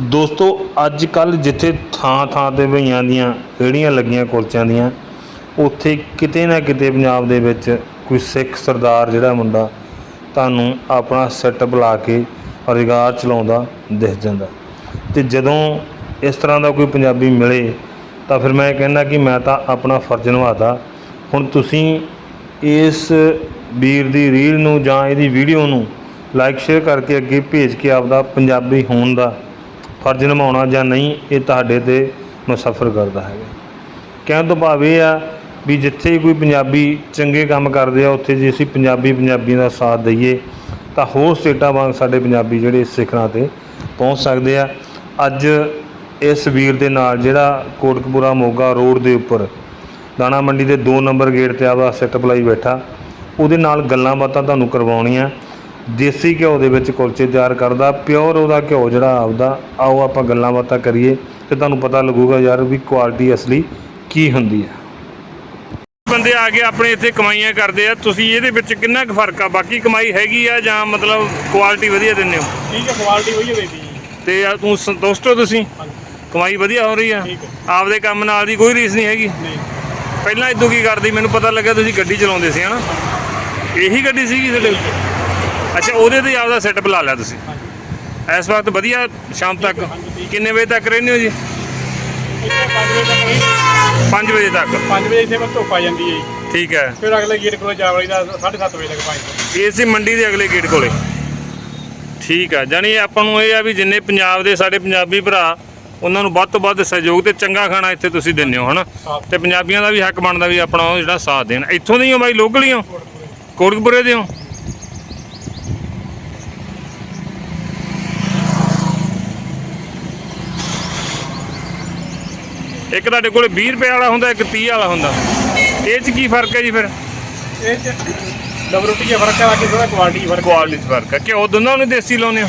ਦੋਸਤੋ ਅੱਜ ਕੱਲ ਜਿੱਥੇ ਥਾਂ ਥਾਂ ਤੇ ਭਈਆਂ ਦੀਆਂ ਰੇਹੜੀਆਂ ਲੱਗੀਆਂ ਕੁਲਚਿਆਂ ਦੀਆਂ, ਉੱਥੇ ਕਿਤੇ ਨਾ ਕਿਤੇ ਪੰਜਾਬ ਦੇ ਵਿੱਚ ਕੋਈ ਸਿੱਖ ਸਰਦਾਰ ਜਿਹੜਾ ਮੁੰਡਾ ਤੁਹਾਨੂੰ ਆਪਣਾ ਸੈੱਟ ਬੁਲਾ ਕੇ ਰੁਜ਼ਗਾਰ ਚਲਾਉਂਦਾ ਦਿਖ ਜਾਂਦਾ। ਤੇ ਜਦੋਂ ਇਸ ਤਰ੍ਹਾਂ ਦਾ ਕੋਈ ਪੰਜਾਬੀ ਮਿਲੇ, ਤਾਂ ਫਿਰ ਮੈਂ ਕਹਿੰਦਾ ਕਿ ਮੈਂ ਤਾਂ ਆਪਣਾ ਫਰਜ਼ ਨਿਭਾਤਾ। ਹੁਣ ਤੁਸੀਂ ਇਸ ਵੀਰ ਦੀ ਰੀਲ ਨੂੰ ਜਾਂ ਇਹਦੀ ਵੀਡੀਓ ਨੂੰ ਲਾਈਕ ਸ਼ੇਅਰ ਕਰਕੇ ਅੱਗੇ ਭੇਜ ਕੇ ਆਪਦਾ ਪੰਜਾਬੀ ਹੋਣ ਦਾ ਫਰਜ਼ ਨਿਭਾਉਣਾ ਜਾਂ ਨਹੀਂ, ਇਹ ਤੁਹਾਡੇ ਤੇ ਮੁਸਫਰ ਕਰਦਾ ਹੈਗਾ। ਕਹਿਣ ਤੋਂ ਭਾਵ ਇਹ ਆ ਵੀ ਜਿੱਥੇ ਕੋਈ ਪੰਜਾਬੀ ਚੰਗੇ ਕੰਮ ਕਰਦੇ ਆ, ਉੱਥੇ ਜੇ ਅਸੀਂ ਪੰਜਾਬੀ ਪੰਜਾਬੀਆਂ ਦਾ ਸਾਥ ਦਈਏ, ਤਾਂ ਹੋਰ ਸਟੇਟਾਂ ਵਾਂਗ ਸਾਡੇ ਪੰਜਾਬੀ ਜਿਹੜੇ ਸਿਖਰਾਂ ਤੇ ਪਹੁੰਚ ਸਕਦੇ ਆ। ਅੱਜ ਇਸ ਵੀਰ ਦੇ ਨਾਲ ਜਿਹੜਾ ਕੋਟਕਪੂਰਾ ਮੋਗਾ ਰੋਡ ਦੇ ਉੱਪਰ ਦਾਣਾ ਮੰਡੀ ਦੇ 2 ਨੰਬਰ ਗੇਟ ਤੇ ਆਪਦਾ ਸੈੱਟ ਬਲਾਈ ਬੈਠਾ, ਉਹਦੇ ਨਾਲ ਗੱਲਾਂ ਬਾਤਾਂ ਤੁਹਾਨੂੰ ਕਰਵਾਉਣੀਆਂ। ਦੇਸੀ ਘਿਓ ਦੇ ਵਿੱਚ ਕੁਲਚੇ ਤਿਆਰ ਕਰਦਾ ਪਿਓਰ ਉਹਦਾ ਘਿਓ ਜਿਹੜਾ ਆਪਦਾ ਆਓ ਆਪਾਂ ਗੱਲਾਂ ਬਾਤਾਂ ਕਰੀਏ ਤੇ ਤੁਹਾਨੂੰ ਪਤਾ ਲੱਗੂਗਾ ਯਾਰ ਵੀ ਕੁਆਲਿਟੀ ਅਸਲੀ ਕੀ ਹੁੰਦੀ ਹੈ। ਬੰਦੇ ਆ ਕੇ ਆਪਣੇ ਇੱਥੇ ਕਮਾਈਆਂ ਕਰਦੇ ਆ ਤੁਸੀਂ ਇਹਦੇ ਵਿੱਚ ਕਿੰਨਾ ਕੁ ਫ਼ਰਕ ਆ? ਬਾਕੀ ਕਮਾਈ ਹੈਗੀ ਆ ਜਾਂ ਮਤਲਬ ਕੁਆਲਿਟੀ ਵਧੀਆ ਦਿੰਦੇ ਹੋ? ਠੀਕ ਹੈ ਕੁਆਲਿਟੀ ਵਧੀਆ ਦੇਦੀ ਜੀ। ਤੇ ਆ ਤੂੰ ਸੰਤੁਸ਼ਟ ਹੋ ਤੁਸੀਂ? ਕਮਾਈ ਵਧੀਆ ਹੋ ਰਹੀ ਆ। ਆਪਦੇ ਕੰਮ ਨਾਲ ਦੀ ਕੋਈ ਰੀਸ ਨਹੀਂ ਹੈਗੀ? ਨਹੀਂ। ਪਹਿਲਾਂ ਇਦੋਂ ਕੀ ਕਰਦੀ? ਮੈਨੂੰ ਪਤਾ ਲੱਗਾ ਤੁਸੀਂ ਗੱਡੀ ਚਲਾਉਂਦੇ ਸੀ ਹਨਾ? ਇਹੀ ਗੱਡੀ ਸੀਗੀ ਤੁਹਾਡੇ ਕੋਲ? ਅੱਛਾ ਉਹਦੇ ਤੇ ਆਪਦਾ ਸੈਟਅਪ ਲਾ ਲਿਆ ਤੁਸੀਂ? ਇਸ ਵਕਤ ਵਧੀਆ ਸ਼ਾਮ ਤੱਕ। ਕਿੰਨੇ ਵਜੇ ਤੱਕ ਰਹਿੰਦੇ ਹੋ ਜੀ? ਇੱਥੇ 5 ਵਜੇ ਤੱਕ। ਨਹੀਂ 5 ਵਜੇ ਤੱਕ 5 ਵਜੇ ਇੱਥੇ ਮੈਂ ਧੁੱਪ ਆ ਜਾਂਦੀ ਹੈ ਜੀ। ਠੀਕ ਹੈ। ਫਿਰ ਅਗਲੇ ਗੇਟ ਕੋਲ ਜਾ ਵੜੀ ਦਾ 7:30 ਵਜੇ ਤੱਕ ਪੰਜ ਇਸੇ ਮੰਡੀ ਦੇ ਅਗਲੇ ਗੇਟ ਕੋਲੇ। ਠੀਕ ਆ ਜਾਣੀ ਆਪਾਂ ਨੂੰ ਇਹ ਆ ਵੀ ਜਿੰਨੇ ਪੰਜਾਬ ਦੇ ਸਾਡੇ ਪੰਜਾਬੀ ਭਰਾ ਉਹਨਾਂ ਨੂੰ ਵੱਧ ਤੋਂ ਵੱਧ ਸਹਿਯੋਗ ਤੇ ਚੰਗਾ ਖਾਣਾ ਇੱਥੇ ਤੁਸੀਂ ਦਿੰਦੇ ਹੋ ਹਨਾ। ਤੇ ਪੰਜਾਬੀਆਂ ਦਾ ਵੀ ਹੱਕ ਬਣਦਾ ਵੀ ਆਪਣਾ ਉਹ ਜਿਹੜਾ ਸਾਥ ਦੇਣ। ਇੱਥੋਂ ਦੇ ਹੀ ਹੋ ਬਾਈ ਲੋਕਲ ਹੀ ਹੋ? ਕੋਟਕਪੁਰੇ ਦੇ ਹੋ? ਇੱਕ ਤੁਹਾਡੇ ਕੋਲੇ 20 ਰੁਪਏ ਵਾਲਾ ਹੁੰਦਾ ਇੱਕ 30 ਵਾਲਾ ਹੁੰਦਾ। ਇਹ 'ਚ ਕੀ ਫ਼ਰਕ ਹੈ ਜੀ ਫਿਰ? ਇਹ ਚ ਡਬਲ ਰੋਟੀ ਦਾ ਫ਼ਰਕ ਹੈ ਬਾਕੀ ਥੋੜਾ ਕੁਆਲਿਟੀ ਫ਼ਰਕ ਕੁਆਲਿਟੀ 'ਚ ਫ਼ਰਕ ਹੈ। ਕਿ ਉਹ ਦੋਨਾਂ ਨੂੰ ਦੇਸੀ ਲਾਉਂਦੇ ਹੋ?